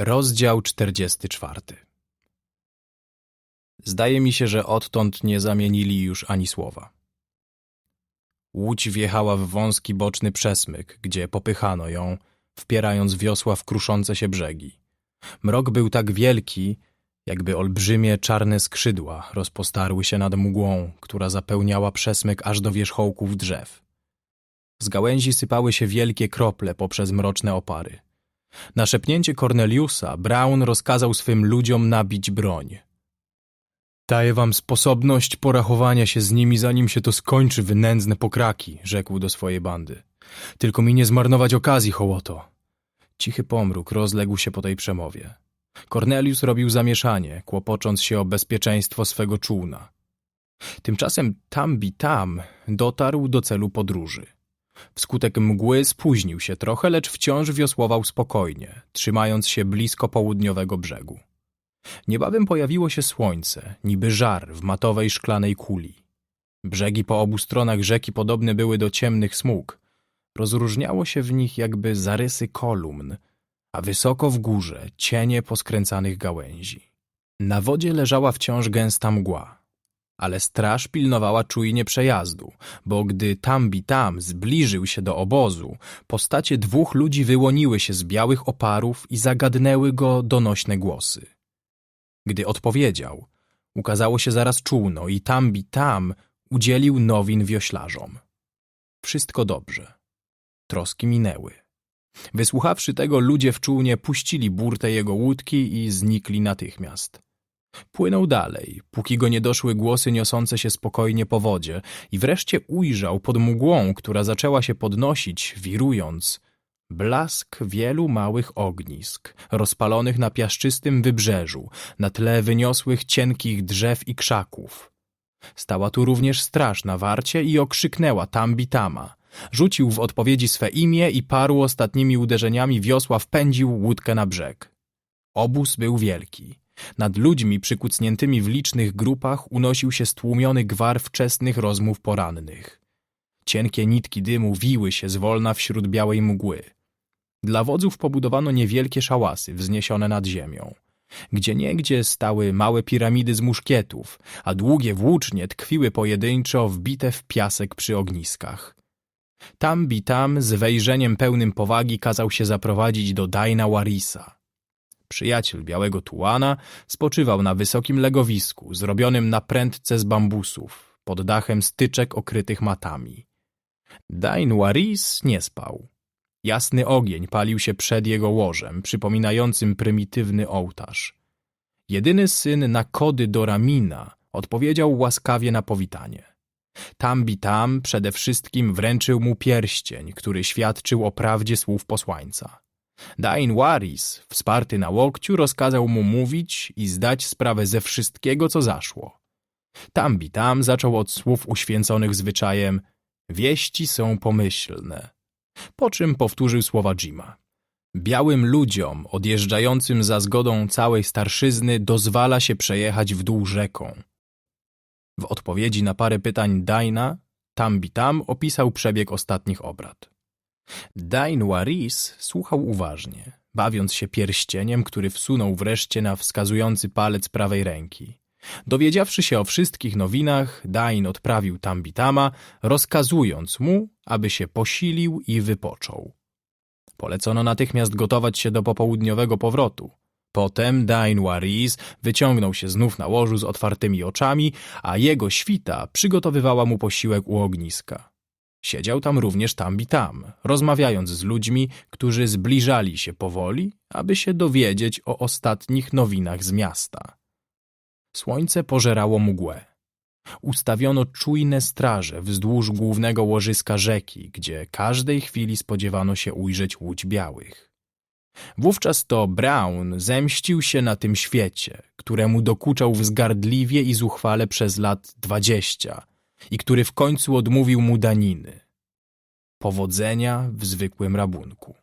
Rozdział 44 Zdaje mi się, że odtąd nie zamienili już ani słowa. Łódź wjechała w wąski boczny przesmyk, gdzie popychano ją, wpierając wiosła w kruszące się brzegi. Mrok był tak wielki, jakby olbrzymie czarne skrzydła rozpostarły się nad mgłą, która zapełniała przesmyk aż do wierzchołków drzew. Z gałęzi sypały się wielkie krople poprzez mroczne opary. Na szepnięcie Corneliusa Brown rozkazał swym ludziom nabić broń. Daję wam sposobność porachowania się z nimi, zanim się to skończy, wy nędzne pokraki, rzekł do swojej bandy. Tylko mi nie zmarnować okazji, hołoto. Cichy pomruk rozległ się po tej przemowie. Cornelius robił zamieszanie, kłopocząc się o bezpieczeństwo swego czółna. Tymczasem Tambi Tam dotarł do celu podróży. Wskutek mgły spóźnił się trochę, lecz wciąż wiosłował spokojnie, trzymając się blisko południowego brzegu. Niebawem pojawiło się słońce, niby żar w matowej szklanej kuli. Brzegi po obu stronach rzeki podobne były do ciemnych smug. Rozróżniało się w nich jakby zarysy kolumn, a wysoko w górze cienie poskręcanych gałęzi. Na wodzie leżała wciąż gęsta mgła, ale straż pilnowała czujnie przejazdu, bo gdy Tambi Tam zbliżył się do obozu, postacie dwóch ludzi wyłoniły się z białych oparów i zagadnęły go donośne głosy. Gdy odpowiedział, ukazało się zaraz czółno i Tambi Tam udzielił nowin wioślarzom. Wszystko dobrze. Troski minęły. Wysłuchawszy tego, ludzie w czółnie puścili burtę jego łódki i znikli natychmiast. Płynął dalej, póki go nie doszły głosy niosące się spokojnie po wodzie i wreszcie ujrzał pod mgłą, która zaczęła się podnosić, wirując, blask wielu małych ognisk, rozpalonych na piaszczystym wybrzeżu, na tle wyniosłych cienkich drzew i krzaków. Stała tu również straż na warcie i okrzyknęła Tambitama. Rzucił w odpowiedzi swe imię i paru ostatnimi uderzeniami wiosła wpędził łódkę na brzeg. Obóz był wielki. Nad ludźmi przykucniętymi w licznych grupach unosił się stłumiony gwar wczesnych rozmów porannych. Cienkie nitki dymu wiły się zwolna wśród białej mgły. Dla wodzów pobudowano niewielkie szałasy wzniesione nad ziemią. Gdzieniegdzie stały małe piramidy z muszkietów, a długie włócznie tkwiły pojedynczo wbite w piasek przy ogniskach. Tam bi tam z wejrzeniem pełnym powagi kazał się zaprowadzić do Dajna Warisa. Przyjaciel białego tułana spoczywał na wysokim legowisku, zrobionym na prędce z bambusów, pod dachem styczek okrytych matami. Dain Waris nie spał. Jasny ogień palił się przed jego łożem, przypominającym prymitywny ołtarz. Jedyny syn Nakody Doramina odpowiedział łaskawie na powitanie. Tambi tam przede wszystkim wręczył mu pierścień, który świadczył o prawdzie słów posłańca. Dain Waris, wsparty na łokciu, rozkazał mu mówić i zdać sprawę ze wszystkiego, co zaszło. Tambi tam zaczął od słów uświęconych zwyczajem Wieści są pomyślne. Po czym powtórzył słowa Jima. Białym ludziom odjeżdżającym za zgodą całej starszyzny dozwala się przejechać w dół rzeką. W odpowiedzi na parę pytań Daina, Tambi Tam opisał przebieg ostatnich obrad. Dain Waris słuchał uważnie, bawiąc się pierścieniem, który wsunął wreszcie na wskazujący palec prawej ręki. Dowiedziawszy się o wszystkich nowinach, Dain odprawił Tambitama, rozkazując mu, aby się posilił i wypoczął. Polecono natychmiast gotować się do popołudniowego powrotu. Potem Dain Waris wyciągnął się znów na łożu z otwartymi oczami, a jego świta przygotowywała mu posiłek u ogniska. Siedział tam również Tambi Tam, rozmawiając z ludźmi, którzy zbliżali się powoli, aby się dowiedzieć o ostatnich nowinach z miasta. Słońce pożerało mgłę. Ustawiono czujne straże wzdłuż głównego łożyska rzeki, gdzie każdej chwili spodziewano się ujrzeć łódź białych. Wówczas to Brown zemścił się na tym świecie, któremu dokuczał wzgardliwie i zuchwale przez lat dwadzieścia i który w końcu odmówił mu daniny. Powodzenia w zwykłym rabunku.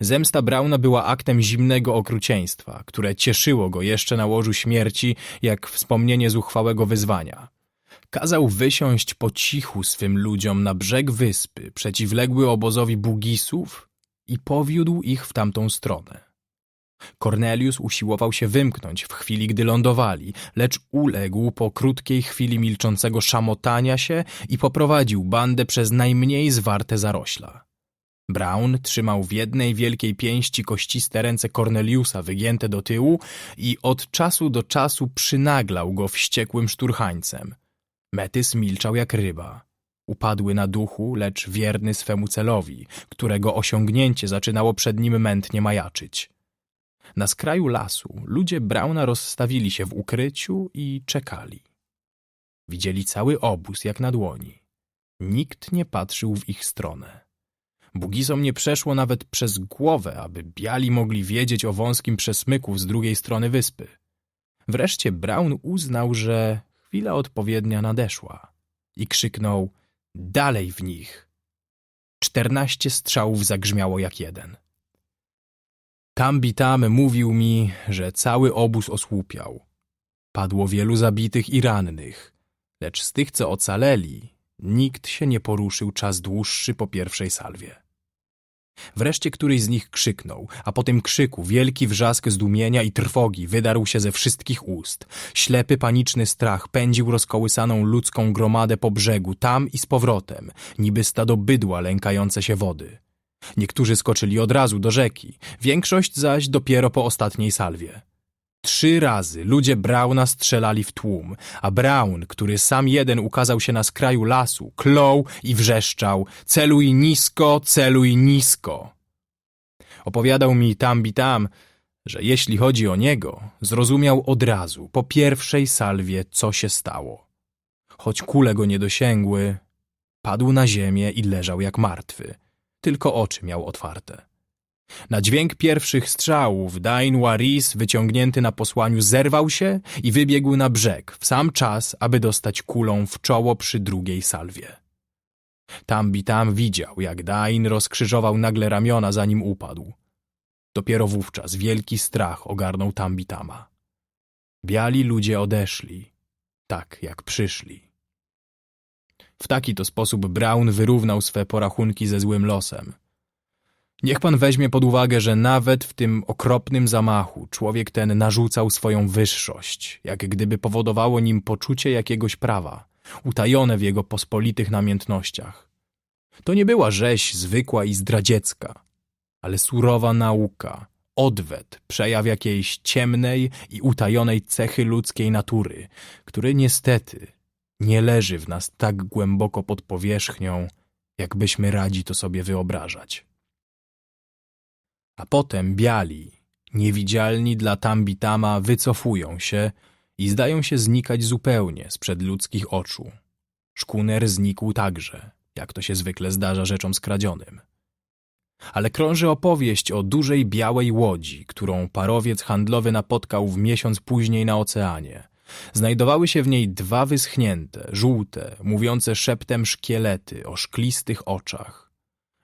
Zemsta Brauna była aktem zimnego okrucieństwa, które cieszyło go jeszcze na łożu śmierci, jak wspomnienie zuchwałego wyzwania. Kazał wysiąść po cichu swym ludziom na brzeg wyspy, przeciwległy obozowi Bugisów i powiódł ich w tamtą stronę. Cornelius usiłował się wymknąć w chwili, gdy lądowali, lecz uległ po krótkiej chwili milczącego szamotania się i poprowadził bandę przez najmniej zwarte zarośla. Brown trzymał w jednej wielkiej pięści kościste ręce Corneliusa wygięte do tyłu i od czasu do czasu przynaglał go wściekłym szturchańcem. Metys milczał jak ryba. Upadły na duchu, lecz wierny swemu celowi, którego osiągnięcie zaczynało przed nim mętnie majaczyć. Na skraju lasu ludzie Brauna rozstawili się w ukryciu i czekali. Widzieli cały obóz jak na dłoni. Nikt nie patrzył w ich stronę. Bugizom nie przeszło nawet przez głowę, aby biali mogli wiedzieć o wąskim przesmyku z drugiej strony wyspy. Wreszcie Brown uznał, że chwila odpowiednia nadeszła i krzyknął dalej w nich. Czternaście strzałów zagrzmiało jak jeden. Tambitam mówił mi, że cały obóz osłupiał. Padło wielu zabitych i rannych, lecz z tych, co ocaleli, nikt się nie poruszył czas dłuższy po pierwszej salwie. Wreszcie któryś z nich krzyknął, a po tym krzyku wielki wrzask zdumienia i trwogi wydarł się ze wszystkich ust. Ślepy, paniczny strach pędził rozkołysaną ludzką gromadę po brzegu, tam i z powrotem, niby stado bydła lękające się wody. Niektórzy skoczyli od razu do rzeki, większość zaś dopiero po ostatniej salwie. Trzy razy ludzie Brauna strzelali w tłum, a Brown, który sam jeden ukazał się na skraju lasu, klął i wrzeszczał celuj nisko, celuj nisko. Opowiadał mi tambi tam, że jeśli chodzi o niego, zrozumiał od razu, po pierwszej salwie, co się stało. Choć kule go nie dosięgły, padł na ziemię i leżał jak martwy. Tylko oczy miał otwarte. Na dźwięk pierwszych strzałów Dain Waris, wyciągnięty na posłaniu, zerwał się i wybiegł na brzeg w sam czas, aby dostać kulą w czoło przy drugiej salwie. Tam widział, jak Dain rozkrzyżował nagle ramiona, zanim upadł. Dopiero wówczas wielki strach ogarnął Tambitama. Biali ludzie odeszli, tak jak przyszli. W taki to sposób Brown wyrównał swe porachunki ze złym losem – Niech pan weźmie pod uwagę, że nawet w tym okropnym zamachu człowiek ten narzucał swoją wyższość, jak gdyby powodowało nim poczucie jakiegoś prawa, utajone w jego pospolitych namiętnościach. To nie była rzeź zwykła i zdradziecka, ale surowa nauka, odwet, przejaw jakiejś ciemnej i utajonej cechy ludzkiej natury, który niestety nie leży w nas tak głęboko pod powierzchnią, jakbyśmy radzi to sobie wyobrażać. A potem biali, niewidzialni dla Tambitama, wycofują się i zdają się znikać zupełnie sprzed ludzkich oczu. Szkuner znikł także, jak to się zwykle zdarza rzeczom skradzionym. Ale krąży opowieść o dużej białej łodzi, którą parowiec handlowy napotkał w miesiąc później na oceanie. Znajdowały się w niej dwa wyschnięte, żółte, mówiące szeptem szkielety o szklistych oczach.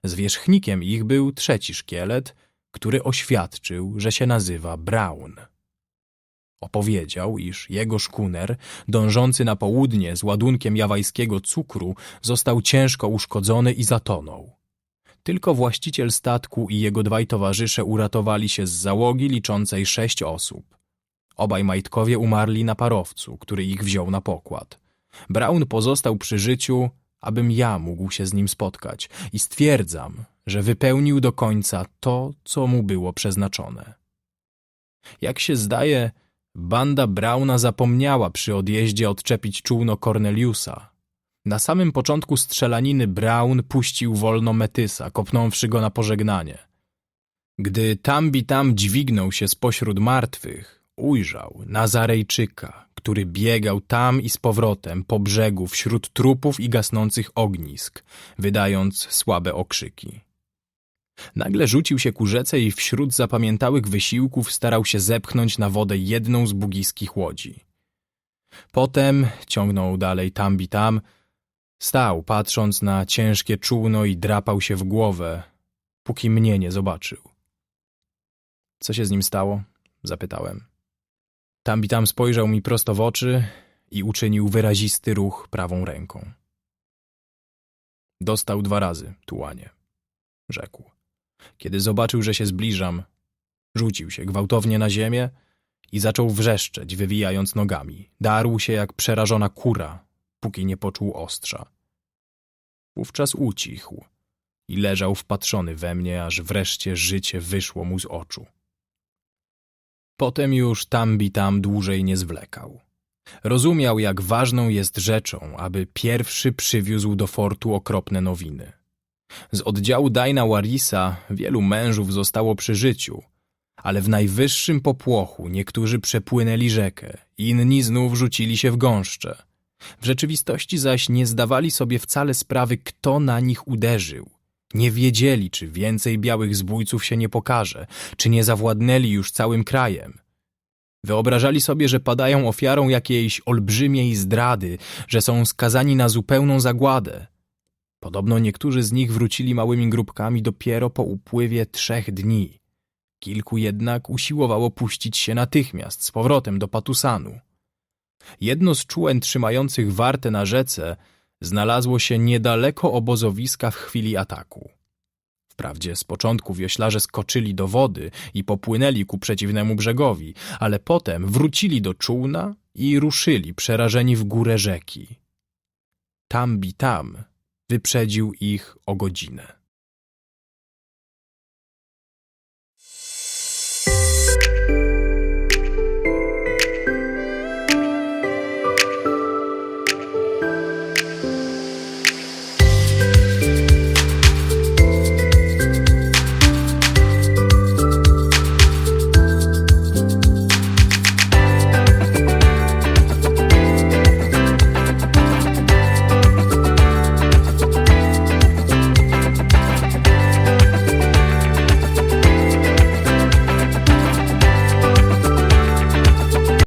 Zwierzchnikiem ich był trzeci szkielet, który oświadczył, że się nazywa Brown. Opowiedział, iż jego szkuner, dążący na południe z ładunkiem jawajskiego cukru, został ciężko uszkodzony i zatonął. Tylko właściciel statku i jego dwaj towarzysze uratowali się z załogi liczącej sześć osób. Obaj majtkowie umarli na parowcu, który ich wziął na pokład. Brown pozostał przy życiu, abym ja mógł się z nim spotkać i stwierdzam, że wypełnił do końca to, co mu było przeznaczone. Jak się zdaje, banda Brauna zapomniała przy odjeździe odczepić czółno Corneliusa. Na samym początku strzelaniny Brown puścił wolno Metysa, kopnąwszy go na pożegnanie. Gdy Tambi tam dźwignął się spośród martwych, ujrzał Nazarejczyka, który biegał tam i z powrotem po brzegu wśród trupów i gasnących ognisk, wydając słabe okrzyki. Nagle rzucił się ku rzece i wśród zapamiętałych wysiłków starał się zepchnąć na wodę jedną z bugiskich łodzi. Potem ciągnął dalej tambi tam, stał patrząc na ciężkie czółno i drapał się w głowę, póki mnie nie zobaczył. Co się z nim stało? zapytałem. Tambi tam spojrzał mi prosto w oczy i uczynił wyrazisty ruch prawą ręką. Dostał dwa razy, tułanie, rzekł. Kiedy zobaczył, że się zbliżam, Rzucił się gwałtownie na ziemię i zaczął wrzeszczeć, wywijając nogami. Darł się jak przerażona kura, póki nie poczuł ostrza. Wówczas ucichł i leżał wpatrzony we mnie, aż wreszcie życie wyszło mu z oczu. Potem już tambi tam dłużej nie zwlekał. Rozumiał, jak ważną jest rzeczą, aby pierwszy przywiózł do fortu okropne nowiny. Z oddziału Dajna Warisa wielu mężów zostało przy życiu, ale w najwyższym popłochu niektórzy przepłynęli rzekę, inni znów rzucili się w gąszcze. W rzeczywistości zaś nie zdawali sobie wcale sprawy, kto na nich uderzył. Nie wiedzieli, czy więcej białych zbójców się nie pokaże, czy nie zawładnęli już całym krajem. Wyobrażali sobie, że padają ofiarą jakiejś olbrzymiej zdrady, że są skazani na zupełną zagładę. Podobno niektórzy z nich wrócili małymi grupkami dopiero po upływie trzech dni. Kilku jednak usiłowało puścić się natychmiast z powrotem do Patusanu. Jedno z czółen trzymających wartę na rzece znalazło się niedaleko obozowiska w chwili ataku. Wprawdzie z początku wioślarze skoczyli do wody i popłynęli ku przeciwnemu brzegowi, ale potem wrócili do czółna i ruszyli przerażeni w górę rzeki. Tam bi tam wyprzedził ich o godzinę.